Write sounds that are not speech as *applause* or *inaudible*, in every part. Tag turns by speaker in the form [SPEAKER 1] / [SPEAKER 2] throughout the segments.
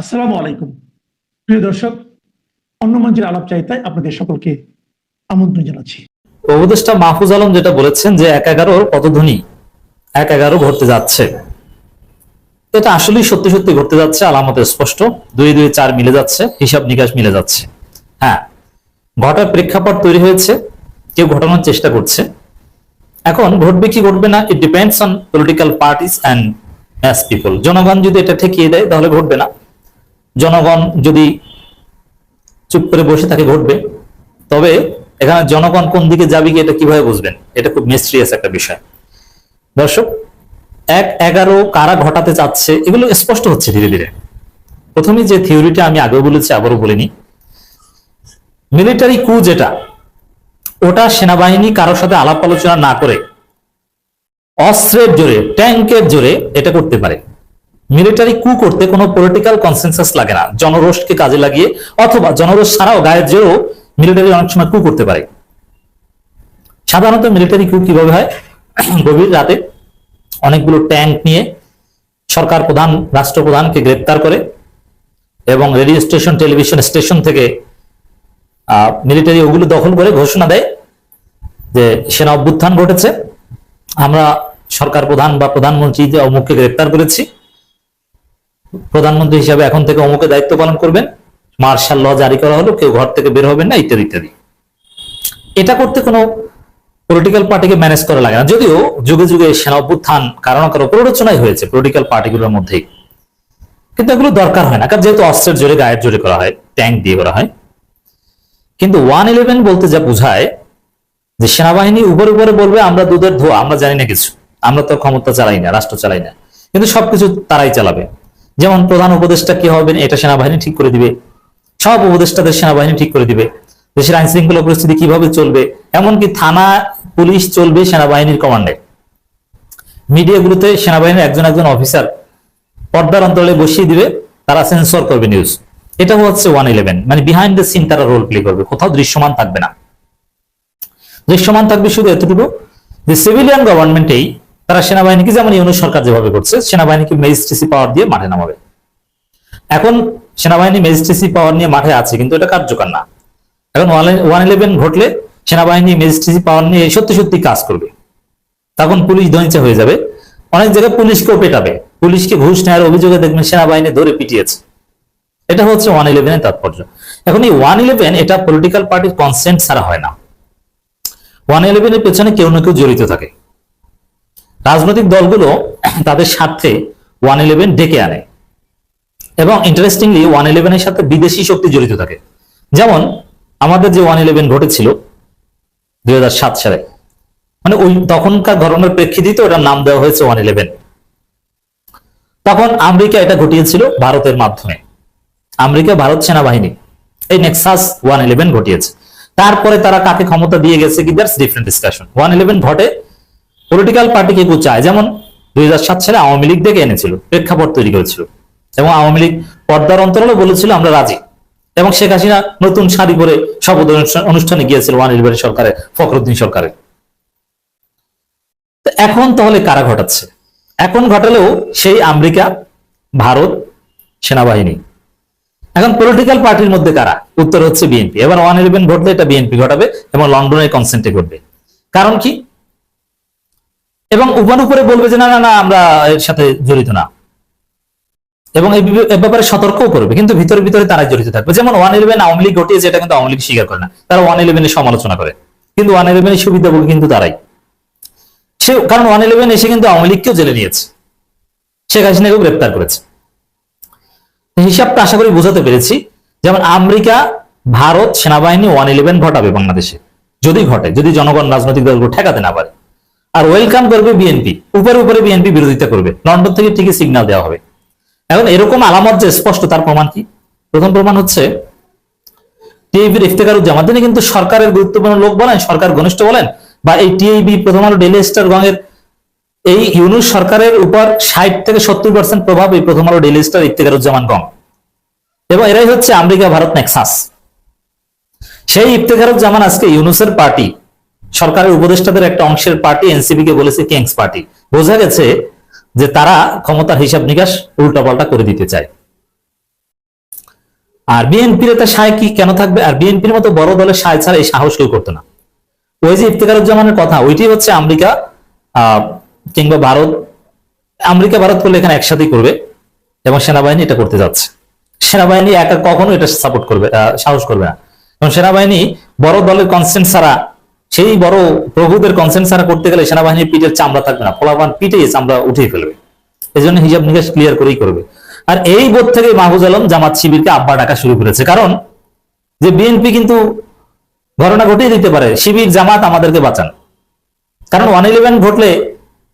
[SPEAKER 1] আসসালামু আলাইকুম। প্রিয় দর্শক অন্য মঞ্চের আলাপ চাইতায় আপনাদের সকলকে আমন্ত্রণ জানাচ্ছি।
[SPEAKER 2] উপদেষ্টা মাহফুজ আলম যেটা বলেছেন যে এক এগারোর পদধ্বনি, এক এগারো ঘটতে যাচ্ছে। এটা আসলেই সত্যি সত্যি ঘটতে যাচ্ছে, আলামতে স্পষ্ট। দুই দুই চার মিলে যাচ্ছে, হিসাব নিকাশ মিলে যাচ্ছে। হ্যাঁ ঘটার প্রেক্ষাপট তৈরি হয়েছে, কেউ ঘটানোর চেষ্টা করছে। এখন ঘটবে কি ঘটবে না it depends on political parties and mass people জনগণ যদি এটা ঠেকিয়ে দেয়, তাহলে ঘটবে না। জনগণ যদি চুপ করে বসে থাকে ঘটবে, তবে এখানে জনগণ কোন দিকে যাবে কি এটা কীভাবে বুঝবেন? এটা খুব মিস্ট্রিয়াস একটা বিষয়। দর্শক, এক এগারো কারা ঘটাতে চাচ্ছে, এগুলো স্পষ্ট হচ্ছে ধীরে ধীরে। প্রথমে যে থিওরিটা আমি আগেও বলেছি, আবারও বলিনি। মিলিটারি কু যেটা, ওটা সেনাবাহিনী কারোর সাথে আলাপ আলোচনা না করে, অস্ত্রের জোরে, ট্যাঙ্কের জোরে এটা করতে পারে। মিলিটারি কু করতে কোনো পলিটিক্যাল কনসেন্সাস লাগে না, জনরোষকে কাজে লাগিয়ে, অথবা জনরোষ ছাড়াও গায়ের জোরেও মিলিটারি অনেক সময় কু করতে পারে। সাধারণত মিলিটারি কু কীভাবে হয়? *clears throat* গভীর রাতে অনেকগুলো ট্যাঙ্ক নিয়ে সরকার প্রধান, রাষ্ট্রপ্রধানকে গ্রেপ্তার করে এবং রেডিও স্টেশন, টেলিভিশন স্টেশন থেকে মিলিটারি ওগুলো দখল করে ঘোষণা দেয় যে সেনা অভ্যুত্থান ঘটেছে। আমরা সরকার প্রধান বা প্রধানমন্ত্রী অমুককে গ্রেপ্তার করেছি প্রধানমন্ত্রী হিসাবে এখন থেকে অমুকে দায়িত্ব পালন করবেন। মার্শাল ল জারি করা হলো, কেউ ঘর থেকে বের হবেন না, ইত্যাদি ইত্যাদি। এটা করতে কোনো পলিটিক্যাল পার্টিকে ম্যানেজ করা লাগে না। যদিও যুগে যুগে সেনা অভ্যুত্থান কারণ কারও প্ররোচনাই হয়েছে পলিটিক্যাল পার্টিগুলোর মধ্যেই। কিন্তু এগুলো দরকার হয় না, কারণ যেহেতু অস্ত্রের জোরে, গায়ের জোরে করা হয়, ট্যাঙ্ক দিয়ে করা হয়। কিন্তু ওয়ান ইলেভেন বলতে যা বোঝায়, যে সেনাবাহিনী উপরে উপরে বলবে, আমরা দুধের ধোয়া, আমরা জানি না কিছু। আমরা তো ক্ষমতা চালাই না, রাষ্ট্র চালাই না। কিন্তু সবকিছু তারাই চালাবে। যেমন প্রধান উপদেষ্টা কি হবেন, এটা সেনাবাহিনী ঠিক করে দিবে। সব উপদেষ্টাদের সেনাবাহিনী ঠিক করে দিবে। দেশের আইন শৃঙ্খলা পরিস্থিতি কীভাবে চলবে? এমনকি থানা, পুলিশ চলবে সেনাবাহিনীর কমান্ডে মিডিয়াগুলোতে সেনাবাহিনীর একজন একজন অফিসার পর্দার অন্তরালে বসিয়ে দিবে, তারা সেন্সর করবে নিউজ এটা হচ্ছে ওয়ান ইলেভেন মানে বিহাইন্ড দ্য সিন তারা রোল প্লে করবে। কোথাও দৃশ্যমান থাকবে না। দৃশ্যমান থাকবে শুধু এতটুকু যে সিভিলিয়ান গভর্নমেন্টেই তারা সেনাবাহিনীকে যেমন ইউনুস সরকার যেভাবে করছে, সেনাবাহিনীকে ম্যাজিস্ট্রেসি পাওয়ার দিয়ে মাঠে নামাবে। এখন সেনাবাহিনী ম্যাজিস্ট্রেসি পাওয়ার নিয়ে মাঠে আছে, কিন্তু এটা কার্যকর না। এখন ওয়ান ইলেভেন ঘটলে সেনাবাহিনী ম্যাজিস্ট্রেসি পাওয়ার নিয়ে সত্যি সত্যি কাজ করবে। তখন পুলিশ দনিচা হয়ে যাবে। অনেক জায়গায় পুলিশকেও পেটাবে। পুলিশকে ঘুষ নেওয়ার অভিযোগে দেখবেন সেনাবাহিনী ধরে পিটিয়েছে। এটা হচ্ছে ওয়ান ইলেভেনের তাৎপর্য। এখন এই ওয়ান ইলেভেন এটা পলিটিক্যাল পার্টির কনসেন্ট ছাড়া হয় না। ওয়ান ইলেভেনের পেছনে কেউ না কেউ জড়িত থাকে। রাজনৈতিক দলগুলো তাদের স্বার্থে ওয়ান ইলেভেন ডেকে আনে। এবং ইন্টারেস্টিংলি ওয়ান ইলেভেনের সাথে বিদেশি শক্তি জড়িত থাকে। যেমন আমাদের যে ওয়ান ইলেভেন ঘটেছিল দুই হাজার সাত সালে মানে ওই তখনকার ঘটনার প্রেক্ষিতে ওটার নাম দেওয়া হয়েছে ওয়ান ইলেভেন। তখন আমেরিকা এটা ঘটিয়েছিল ভারতের মাধ্যমে। আমেরিকা ভারত সেনাবাহিনী, এই নেক্সাস ওয়ান ইলেভেন ঘটিয়েছে। তারপরে তারা কাকে ক্ষমতা দিয়ে গেছে কি, that's different discussion. One eleven ঘটে পলিটিক্যাল পার্টিকে কেউ চায়? যেমন দুই সালে আওয়ামী লীগ ডেকে এনেছিল, প্রেক্ষাপট তৈরি করেছিল। এবং আওয়ামী লীগ পর্দার অন্তরালে বলেছিল, আমরা রাজি। এবং শেখ হাসিনা নতুন শাড়ি পরে শপথ অনুষ্ঠানে গিয়েছিল ওয়ান ইলেভেন সরকারের, ফখরুদ্দিন সরকারের। এখন তাহলে কারা ঘটাচ্ছে? এখন ঘটালেও সেই আমেরিকা, ভারত, সেনাবাহিনী। এখন পলিটিক্যাল পার্টির মধ্যে কারা? উত্তর হচ্ছে বিএনপি। এবার ওয়ান ইলেভেন ঘটলে এটা বিএনপি ঘটাবে এবং লন্ডনের কনসেন্টে ঘটবে। কারণ কি? এবং উপান উপরে বলবে যে, না না না, আমরা এর সাথে জড়িত না। এবং এই ব্যাপারে সতর্কও করবে, কিন্তু ভিতরে ভিতরে তারা জড়িত থাকবে। যেমন ওয়ান ইলেভেন আওয়ামী লীগ ঘটিয়েছে, এটা কিন্তু আওয়ামী লীগ স্বীকার করে না। তারা ওয়ান ইলেভেনের সমালোচনা করে। কিন্তু ওয়ান ইলেভেনের সুবিধাভোগী কিন্তু তারাই। সে, কারণ ওয়ান ইলেভেন এসে কিন্তু আওয়ামী লীগকেও জেলে নিয়েছে। শেখ হাসিনাকেও গ্রেপ্তার করেছে। হিসাবটা আশা করি বোঝাতে পেরেছি, যেমন আমেরিকা, ভারত সেনাবাহিনী ওয়ান ইলেভেন ঘটাবে বাংলাদেশে। যদি ঘটে, যদি জনগণ রাজনৈতিক দলগুলো ঠেকাতে না পারে। আর ওয়েলকাম করবে বিএনপি উপরে উপরে বিএনপি বিরোধিতা করবে। লন্ডন থেকে ঠিকই সিগন্যাল দেওয়া হবে। এখন এরকম আলামত যে স্পষ্ট, তার প্রমাণ কি? প্রথম প্রমাণ হচ্ছে টিআইবির ইফতেকারুজ্জামান। তিনি কিন্তু সরকারের গুরুত্বপূর্ণ লোক বলেন, সরকার ঘনিষ্ঠ বলেন, বা এই টিআইবি প্রথম আলো ডেলি স্টার গঙের এই ইউনুস সরকারের উপর ষাট থেকে সত্তর পার্সেন্ট প্রভাব এই প্রথম আলো ডেলি স্টার ইফতেকারুজ্জামান গং। এবং এরাই হচ্ছে আমেরিকা, ভারত, নেক্সাস। সেই ইফতেখারুজ্জামান আজকে ইউনুসের পার্টি সরকারের উপদেষ্টাদের একটা অংশের পার্টি, এনসিপি কে বলেছে কিংস পার্টি। বোঝা গেছে যে তারা ক্ষমতার হিসাব নিকাশ উল্টাপাল্টা করে দিতে চায়। আর বিএনপির এতে সায় কি কেন থাকবে? আর বিএনপির মতো বড় দলের সায় ছাড়া এই সাহস কেউ করতো না। ওই যে ইফতেখারুজ্জামানের কথা ওইটি হচ্ছে আমেরিকা কিংবা ভারত। আমেরিকা, ভারত করলে এখানে একসাথেই করবে এবং সেনাবাহিনী এটা করতে যাচ্ছে। সেনাবাহিনী একা কখনো এটা সাপোর্ট করবে সাহস করবে না। এবং সেনাবাহিনী বড় দলের কনসেন্ট ছাড়া সেই বড় প্রভুদের কনসেন্ট ছাড়া করতে গেলে সেনাবাহিনীর পিঠের চামড়া থাকবে না ফলাফান পিঠে চামড়া উঠিয়ে ফেলবে। এই জন্য হিসাব নিকাশ ক্লিয়ার করেই করবে। আর এই বোধ থেকে মাহফুজ আলম জামাত শিবিরকে আব্বা ডাকা শুরু করেছে। কারণ যে বিএনপি কিন্তু ঘটনা ঘটিয়ে দিতে পারে, শিবির, জামাত আমাদেরকে বাঁচান। কারণ ওয়ান ইলেভেন ঘটলে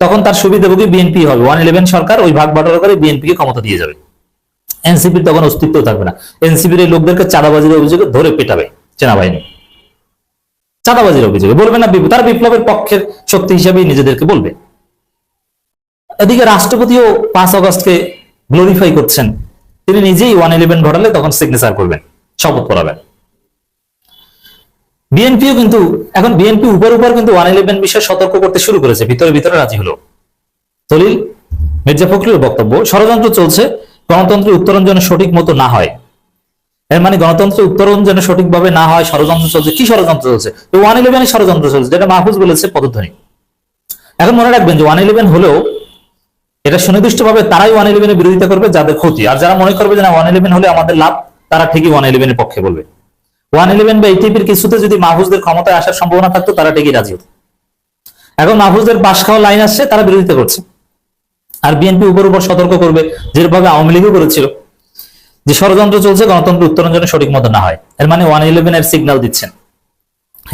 [SPEAKER 2] তখন তার সুবিধাভোগী বিএনপি হবে। ওয়ান ইলেভেন সরকার ওই ভাগ বাটোয়ারা করে বিএনপি কে ক্ষমতা দিয়ে যাবে। এনসিপির তখন অস্তিত্ব থাকবে না। এনসিপির এই লোকদেরকে চাঁদাবাজির অভিযোগে ধরে পেটাবে সেনাবাহিনী। চাঁদাবাজির অভিযোগে। বলবে না তারা বিপ্লবের পক্ষের শক্তি হিসাবে নিজেদেরকে বলবে। এদিকে রাষ্ট্রপতিও পাঁচ অগস্টকে গ্লোরিফাই করছেন। তিনি নিজেই ওয়ান ইলেভেন ঘটালে তখন সিগনেচার করবেন, শপথ করাবেন বিএনপিও কিন্তু, এখন বিএনপি উপর উপর কিন্তু ওয়ান ইলেভেন বিষয়ে সতর্ক করতে শুরু করেছে, ভিতরে ভিতরে রাজি হলো। দলিল মির্জা ফখরুলের বক্তব্য, ষড়যন্ত্র চলছে, গণতন্ত্রের উত্তরণ যেন সঠিক মতো না হয়। এর মানে গণতন্ত্র উত্তরণ যেন সঠিকভাবে না হয়, ষড়যন্ত্র চলছে। কি ষড়যন্ত্র চলছে? ওয়ান ইলেভেনের ষড়যন্ত্র চলছে, যেটা মাহফুজ বলেছে পদধ্বনি। এখন মনে রাখবেন যে ওয়ান ইলেভেন হলেও এটা সুনির্দিষ্টভাবে তারাই ওয়ান ইলেভেনের বিরোধিতা করবে, যাদের ক্ষতি। আর যারা মনে করবে যে না ওয়ান ইলেভেন হলে আমাদের লাভ, তারা ঠিকই ওয়ান ইলেভেনের পক্ষে বলবে। ওয়ান ইলেভেন বা এইটিপির কিছুতে যদি মাহফুজদের ক্ষমতায় আসার সম্ভাবনা থাকতো, তারা ঠিকই রাজি হতো। এখন মাহফুজদের পাশ খাওয়া লাইন আসছে, তারা বিরোধিতা করছে। আর বিএনপি উপর উপর সতর্ক করবে, যেভাবে আওয়ামী লীগও করেছিল। যে ষড়যন্ত্র চলছে গণতন্ত্র উত্তরণ যেন সঠিক মতো না হয়। এর মানে ওয়ান ইলেভেন এর সিগন্যাল দিচ্ছেন।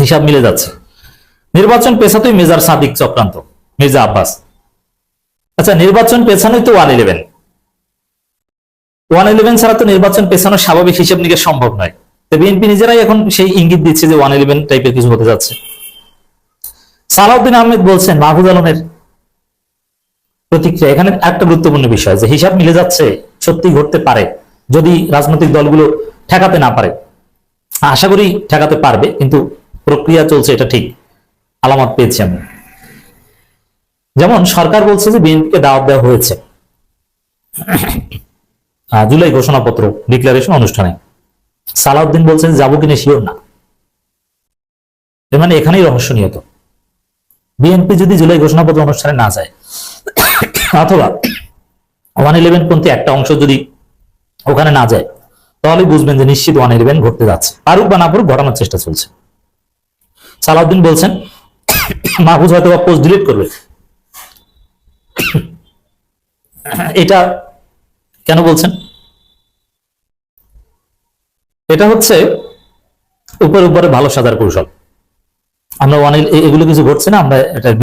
[SPEAKER 2] হিসাব মিলে যাচ্ছে। নির্বাচন পেছাতেই মেজার সাদিক চক্রান্ত, মির্জা আব্বাস। আচ্ছা নির্বাচন পেছানোই তো ওয়ান ইলেভেন। ওয়ান ইলেভেন ছাড়া তো নির্বাচন পেছানো স্বাভাবিক হিসেব নিকেশ সম্ভব নয়। তো বিএনপি নিজেরাই এখন সেই ইঙ্গিত দিচ্ছে যে ওয়ান ইলেভেন টাইপের কিছু হতে যাচ্ছে। সালাউদ্দিন আহমেদ বলছেন, মাহফুজ আলমের প্রতিক্রিয়া। এখানে একটা গুরুত্বপূর্ণ বিষয় যে হিসাব মিলে যাচ্ছে, সত্যি ঘটতে পারে। যদি রাজনৈতিক দলগুলো ঠেকাতে না পারে। আশা করি ঠেকাতে পারবে, কিন্তু প্রক্রিয়া চলছে, এটা ঠিক। আলামত পেয়েছি আমি। যেমন সরকার বলছে যে বিএনপিকে দাওয়াত দেওয়া হয়েছে। জুলাই ঘোষণাপত্র, ডিক্লারেশন অনুষ্ঠানে। সালাউদ্দিন বলছেন, যাব কিনা শিওর না। মানে এখানেই রহস্য নিহত বিএনপি যদি জুলাই ঘোষণাপত্র অনুষ্ঠানে না যায়, অথবা ওয়ান ইলেভেন পন্থী একটা অংশ যদি ওখানে না যায় তাহলে বুঝবেন যে নিশ্চিত ওয়ান ইলেভেন ঘটতে যাচ্ছে। পারুক বা না পারুক ঘটানোর চেষ্টা চলছে। সালাউদ্দিন বলছেন, মাহফুজ হয়তো পোস্ট ডিলিট করবে। এটা কেন বলছেন? এটা হচ্ছে উপরে উপরে ভালো সাজার কৌশল। আমরা ওয়ান এগুলো কিছু ঘটছে না, আমরা এটা